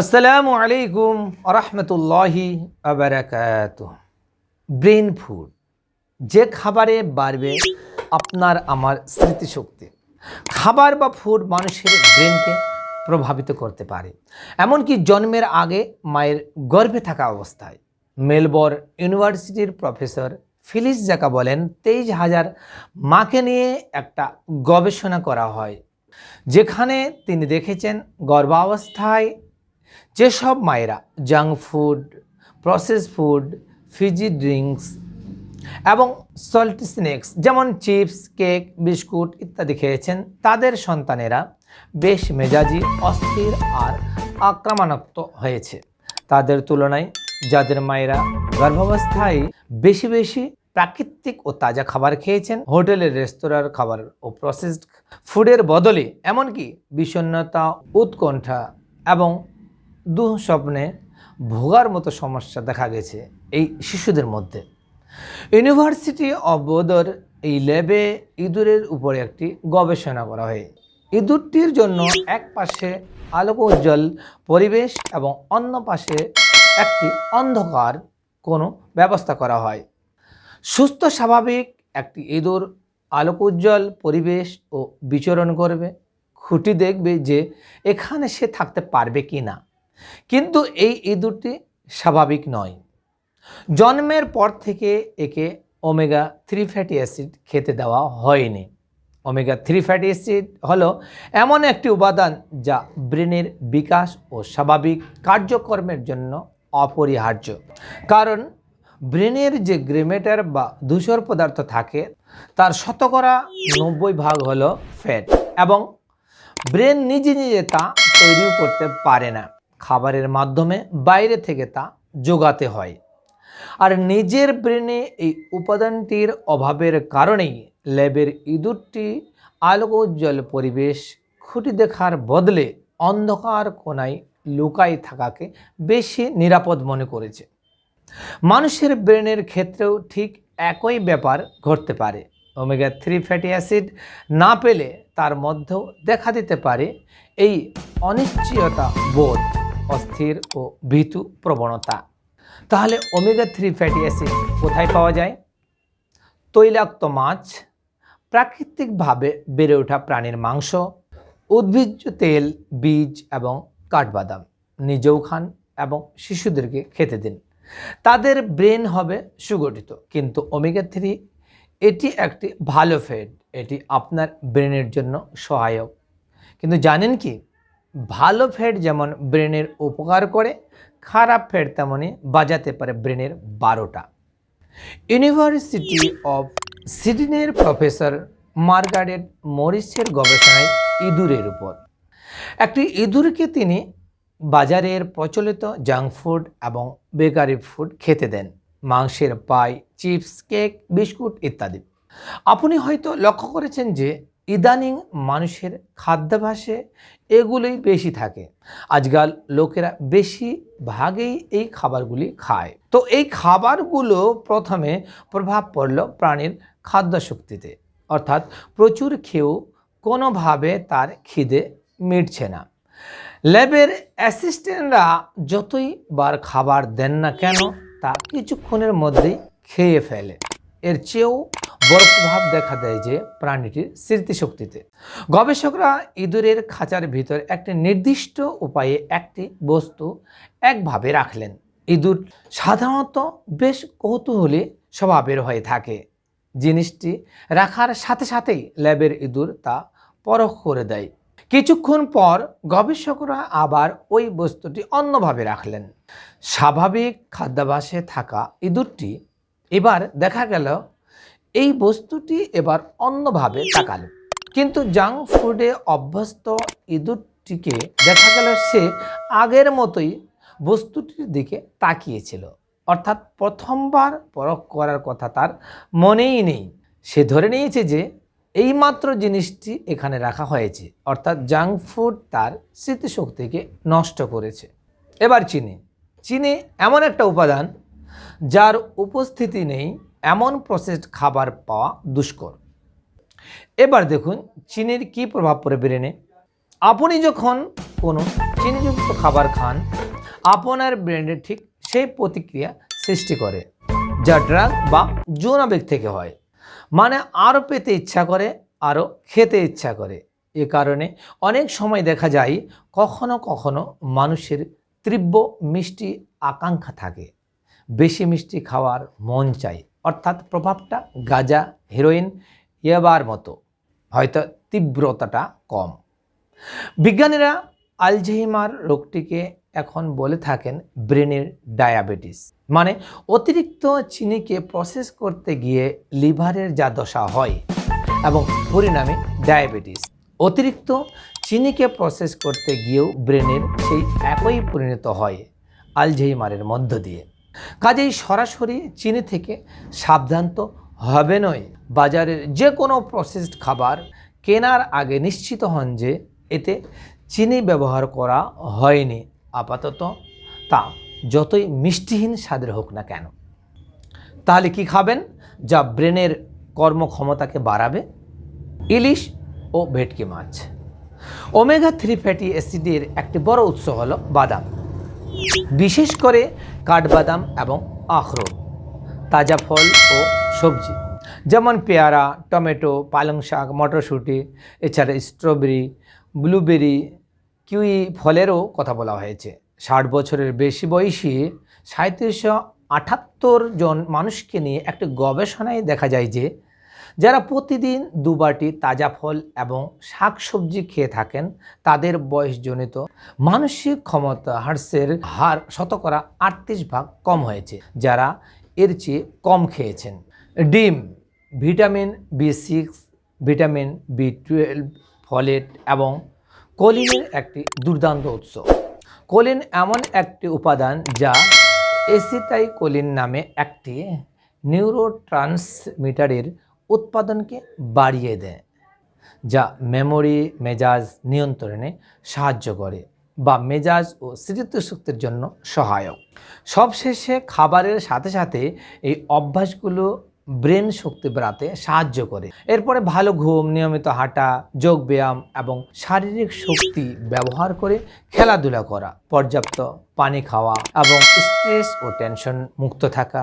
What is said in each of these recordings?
আসসালামু আলাইকুম রহমতুল্লাহি আবরাকাত ব্রেন ফুড যে খাবারে বাড়বে আপনার আমার স্মৃতিশক্তি। খাবার বা ফুড মানুষের ব্রেনকে প্রভাবিত করতে পারে। এমনকি জন্মের আগে মায়ের গর্ভে থাকা অবস্থায়। মেলবোর্ন ইউনিভার্সিটির প্রফেসর ফিলিস জাকা বলেন, তেইশ হাজার মাকে নিয়ে একটা গবেষণা করা হয়। যেখানে তিনি দেখেছেন গর্ভাবস্থায় যেসব মায়েরা junk food process food fizzy drinks এবং সল্ট স্ন্যাক্স যেমন চিপস কেক বিস্কুট ইত্যাদি খেয়েছেন, তাদের সন্তানেরা বেশ মেজাজি, অস্থির আর আক্রমণাত্মক হয়েছে। তাদের তুলনায় যাদের মায়েরা গর্ভাবস্থায় বেশি বেশি প্রাকৃতিক ও তাজা খাবার খেয়েছেন, হোটেলের, রেস্তোরাঁর খাবার ও প্রসেসড ফুডের বদলে এমনকি বিষণ্ণতা, উৎকণ্ঠা এবং দুঃস্বপ্নে ভোগার মতো সমস্যা দেখা গেছে এই শিশুদের মধ্যে। ইউনিভার্সিটি অব বোদর এই ল্যাবে ইঁদুরের উপরে একটি গবেষণা করা হয়। ইঁদুরটির জন্য এক পাশে আলোক উজ্জ্বল পরিবেশ এবং অন্য পাশে একটি অন্ধকার কোনো ব্যবস্থা করা হয়। সুস্থ, স্বাভাবিক একটি ইঁদুর আলোক উজ্জ্বল পরিবেশ ও বিচরণ করবে। খুঁটি দেখবে যে এখানে সে থাকতে পারবে কি না কিন্তু এই ইঁদুরটি স্বাভাবিক নয়। জন্মের পর থেকে একে ওমেগা থ্রি ফ্যাটি অ্যাসিড খেতে দেওয়া হয়নি। ওমেগা থ্রি ফ্যাটি অ্যাসিড হলো এমন একটি উপাদান যা ব্রেনের বিকাশ ও স্বাভাবিক কার্যকর্মের জন্য অপরিহার্য। কারণ ব্রেনের যে গ্রেমেটার বা ধূসর পদার্থ থাকে, তার শতকরা নব্বই ভাগ হলো ফ্যাট এবং ব্রেন নিজে নিজে তা তৈরিও করতে পারে না। খাবারের মাধ্যমে বাইরে থেকে তা যোগাতে হয়। আর নিজের ব্রেনে এই উপাদানটির অভাবের কারণেই ল্যাবের ইঁদুরটি আলোক উজ্জ্বল পরিবেশ খুঁটি দেখার বদলে অন্ধকার কোনায় লুকাই থাকাকে বেশি নিরাপদ মনে করেছে। মানুষের ব্রেনের ক্ষেত্রেও ঠিক একই ব্যাপার ঘটতে পারে। ওমেগা থ্রি ফ্যাটি অ্যাসিড না পেলে তার মধ্যেও দেখা দিতে পারে এই অনিশ্চয়তা বোধ। অস্থির ও ভীতু প্রবণতা। তাহলে ওমেগা থ্রি ফ্যাটি অ্যাসিড কোথায় পাওয়া যায়? তৈলাক্ত মাছ, প্রাকৃতিকভাবে বেড়ে ওঠা প্রাণীর মাংস, উদ্ভিজ্জ তেল, বীজ এবং কাঠবাদাম নিজেও খান এবং শিশুদেরকে খেতে দিন। তাদের ব্রেন হবে সুগঠিত, কিন্তু ওমেগা থ্রি এটি একটি ভালো ফ্যাট এটি আপনার ব্রেনের জন্য সহায়ক। কিন্তু জানেন কি? ভালো ফ্যাট যেমন ব্রেনের উপকার করে, খারাপ ফ্যাট তেমনই বাজাতে পারে ব্রেনের বারোটা। ইউনিভার্সিটি অফ সিডনের প্রফেসর মার্গারেট মরিসের গবেষণায় ইঁদুরের উপর। একটি ইঁদুরকে তিনি বাজারের প্রচলিত জাঙ্ক ফুড এবং বেকারি ফুড খেতে দেন, মাংসের পাই, চিপস, কেক, বিস্কুট ইত্যাদি। আপনি হয়তো লক্ষ্য করেছেন যে ইদানিং মানুষের খাদ্যাভ্যাসে এগুলোই বেশি থাকে। আজকাল লোকেরা বেশি ভাগেই এই খাবারগুলি খায়। তো এই খাবারগুলো প্রথমে প্রভাব পড়ল প্রাণীর খাদ্য শক্তিতে অর্থাৎ প্রচুর খেয়েও কোনোভাবে তার খিদে মিটছে না। ল্যাবের অ্যাসিস্ট্যান্টরা যতই বার খাবার দেন না কেন, তা কিছুক্ষণের মধ্যেই খেয়ে ফেলে। এর চেয়েও বড় প্রভাব দেখা দেয় যে প্রাণীটির স্মৃতিশক্তিতে। গবেষকরা ইঁদুরের খাঁচার ভিতর একটি নির্দিষ্ট উপায়ে একটি বস্তু একভাবে রাখলেন। ইঁদুর সাধারণত বেশ কৌতূহলী স্বভাবের হয়ে থাকে। জিনিসটি রাখার সাথে সাথেই ল্যাবের ইঁদুর তা পরখ করে দেয়। কিছুক্ষণ পর গবেষকরা আবার ওই বস্তুটি অন্যভাবে রাখলেন। স্বাভাবিক খাদ্যাভ্যাসে থাকা ইঁদুরটি এবার দেখা গেল এই বস্তুটি এবার অন্যভাবে তাকালো। কিন্তু জাঙ্ক ফুডে অভ্যস্ত ইঁদুরটিকে দেখা গেল সে আগের মতোই বস্তুটির দিকে তাকিয়েছিল। অর্থাৎ প্রথমবার পরখ করার কথা তার মনেই নেই। সে ধরে নিয়েছে যে এইমাত্র জিনিসটি এখানে রাখা হয়েছে। অর্থাৎ জাঙ্ক ফুড তার স্মৃতিশক্তিকে নষ্ট করেছে। এবার চিনি। চিনি এমন একটা উপাদান যার উপস্থিতি নেই এমন প্রসেসড খাবার পাওয়া দুষ্কর। এবার দেখুন চিনির কি প্রভাব পড়ে ব্রেনে। আপনি যখন কোনো চিনিযুক্ত খাবার খান, আপনার ব্রেনে ঠিক সেই প্রতিক্রিয়া সৃষ্টি করে, যা ড্রাগ বা যৌনাবেগ থেকে হয়। মানে আরও পেতে ইচ্ছা করে, আরও খেতে ইচ্ছা করে। এ কারণে অনেক সময় দেখা যায় কখনো কখনো মানুষের তীব্র মিষ্টি আকাঙ্ক্ষা থাকে। বেশি মিষ্টি খাওয়ার মন চাই অর্থাৎ প্রভাবটা গাঁজা হেরোইন ইয়াবার মতো। হয়তো তীব্রতাটা কম। বিজ্ঞানীরা আলঝেইমার রোগটিকে এখন বলে থাকেন ব্রেনের ডায়াবেটিস। মানে অতিরিক্ত চিনিকে প্রসেস করতে গিয়ে লিভারের যা দশা হয় এবং পরিণামে ডায়াবেটিস। অতিরিক্ত চিনিকে প্রসেস করতে গিয়েও ব্রেনের সেই একই পরিণত হয় আলঝেইমারের মধ্য দিয়ে। কাজেই সরাসরি চিনি থেকে সাবধান তো হবে নয় বাজারের যে কোনো প্রসেসড খাবার কেনার আগে নিশ্চিত হন যে এতে চিনি ব্যবহার করা হয়নি। আপাতত তা যতই মিষ্টিহীন স্বাদের হোক না কেন। তাহলে কি খাবেন যা ব্রেনের কর্মক্ষমতাকে বাড়াবে? ইলিশ ও ভেটকি মাছ। ওমেগা থ্রি ফ্যাটি অ্যাসিডের একটি বড় উৎস হলো বাদাম। বিশেষ করে কাঠবাদাম এবং আখরোট, তাজা ফল ও সবজি, যেমন পেয়ারা, টমেটো, পালং শাক, মটরশুঁটি, এছাড়া স্ট্রবেরি, ব্লুবেরি, কিউই ফলেরও কথা বলা হয়েছে। ষাট বছরের বেশি বয়সী সাঁত্রিশশো আটাত্তর জন মানুষকে নিয়ে একটি গবেষণায় দেখা যায় যে যারা প্রতিদিন দুবারটি তাজা ফল এবং শাকসবজি খেয়ে থাকেন, তাদের বয়সজনিত মানসিক ক্ষমতা হার্সের হার শতকরা আটত্রিশ ভাগ কম হয়েছে, যারা এর চেয়ে কম খেয়েছেন। ডিম, vitamin B six, vitamin B twelve, folate এবং কোলিনের একটি দুর্দান্ত উৎস। কোলিন এমন একটি উপাদান যা এসিটাইকোলিন নামে একটি নিউরোট্রান্সমিটারের উৎপাদনকে বাড়িয়ে দেয়, যা মেমোরি, মেজাজ নিয়ন্ত্রণে সাহায্য করে বা মেজাজ ও স্মৃতিশক্তির জন্য সহায়ক। সবশেষে খাবারের সাথে সাথে এই অভ্যাসগুলো ব্রেন শক্তি বাড়াতে সাহায্য করে। এরপরে ভালো ঘুম, নিয়মিত হাঁটা, যোগ ব্যায়াম এবং শারীরিক শক্তি ব্যবহার করে খেলাধুলা করা, পর্যাপ্ত পানি খাওয়া এবং স্ট্রেস ও টেনশন মুক্ত থাকা।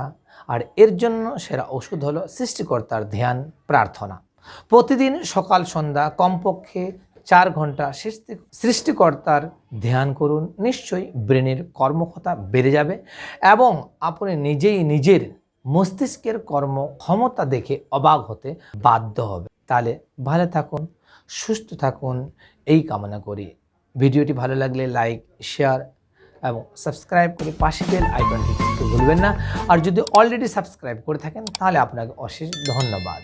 আর এর জন্য সেরা ওষুধ হলো সৃষ্টিকর্তার ধ্যান প্রার্থনা। প্রতিদিন সকাল, সন্ধ্যা কমপক্ষে চার ঘণ্টা সৃষ্টি, সৃষ্টিকর্তার ধ্যান করুন। নিশ্চয়ই ব্রেনের কর্মক্ষমতা বেড়ে যাবে এবং আপনি নিজেই নিজের মস্তিষ্কের কর্ম ক্ষমতা দেখে অবাক হতে বাধ্য হবে। তাহলে ভালো থাকুন, সুস্থ থাকুন, এই কামনা করি। ভিডিওটি ভালো লাগলে লাইক, শেয়ার এবং সাবস্ক্রাইব করে পাশে বেল আইকনটি কিন্তু ভুলবেন না। আর যদি অলরেডি সাবস্ক্রাইব করে থাকেন, তাহলে আপনাকে অশেষ ধন্যবাদ।